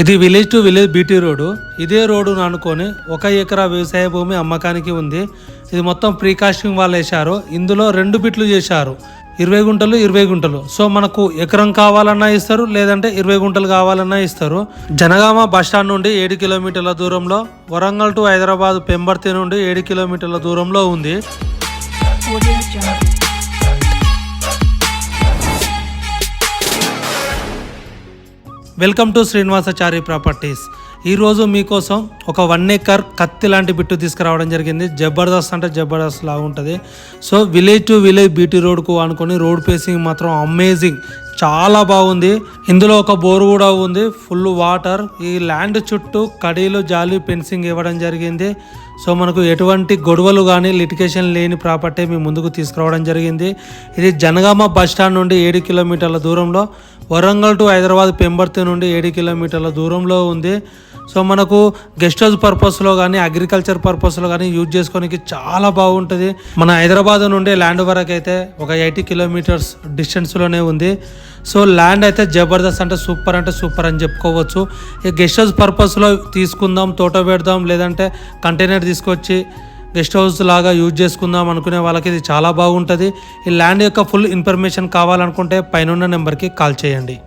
ఇది village to village BT road. ఇదే రోడ్డును అనుకొని ఒక ఎకరా వ్యవసాయ భూమి అమ్మకానికి ఉంది. ఇది మొత్తం ప్రీకాస్టింగ్ వాళ్ళు వేశారు. ఇందులో రెండు బిట్లు చేశారు. ఇరవై గుంటలు ఇరవై గుంటలు. సో మనకు ఎకరం కావాలన్నా ఇస్తారు లేదంటే ఇరవై గుంటలు కావాలన్నా ఇస్తారు. జనగామ బస్ స్టాండ్ నుండి ఏడు కిలోమీటర్ల దూరంలో వరంగల్ టు హైదరాబాద్ పెంబర్తి నుండి ఏడు కిలోమీటర్ల దూరంలో ఉంది. వెల్కమ్ టు శ్రీనివాసాచారి ప్రాపర్టీస్ ఈరోజు మీకోసం ఒక వన్ ఏకర్ కత్తి లాంటి బిట్టు తీసుకురావడం జరిగింది. జబర్దస్త్ అంటే జబర్దస్త్ లాగా ఉంటుంది. So village to village BT రోడ్కు అనుకొని రోడ్ ఫేసింగ్ మాత్రం అమేజింగ్ చాలా బాగుంది. ఇందులో ఒక బోర్ కూడా ఉంది. ఫుల్ వాటర్ ఈ ల్యాండ్ చుట్టూ కడీలు జాలి ఫెన్సింగ్ ఇవ్వడం జరిగింది. సో మనకు ఎటువంటి గొడవలు కానీ లిటికేషన్ లేని ప్రాపర్టీ మేము ముందుకు తీసుకురావడం జరిగింది. ఇది జనగామ బస్ స్టాండ్ నుండి ఏడు కిలోమీటర్ల దూరంలో వరంగల్ టు హైదరాబాద్ పెంబర్తి నుండి ఏడు కిలోమీటర్ల దూరంలో ఉంది. సో మనకు గెస్ట్ హౌస్ పర్పస్లో కానీ అగ్రికల్చర్ పర్పస్లో కానీ యూజ్ చేసుకోనికి చాలా బాగుంటుంది. మన హైదరాబాద్ నుండి ల్యాండ్ వరకు అయితే ఒక ఎయిటీ కిలోమీటర్స్ డిస్టెన్స్లోనే ఉంది. సో ల్యాండ్ అయితే జబర్దస్త్ అంటే సూపర్ అంటే సూపర్ అని చెప్పుకోవచ్చు. ఈ గెస్ట్ హౌస్ పర్పస్లో తీసుకుందాం తోట పెడదాం లేదంటే కంటైనర్ తీసుకొచ్చి గెస్ట్ హౌస్ లాగా యూజ్ చేసుకుందాం అనుకునే వాళ్ళకి ఇది చాలా బాగుంటుంది. ఈ ల్యాండ్ యొక్క ఫుల్ ఇన్ఫర్మేషన్ కావాలనుకుంటే పైన నెంబర్కి కాల్ చేయండి.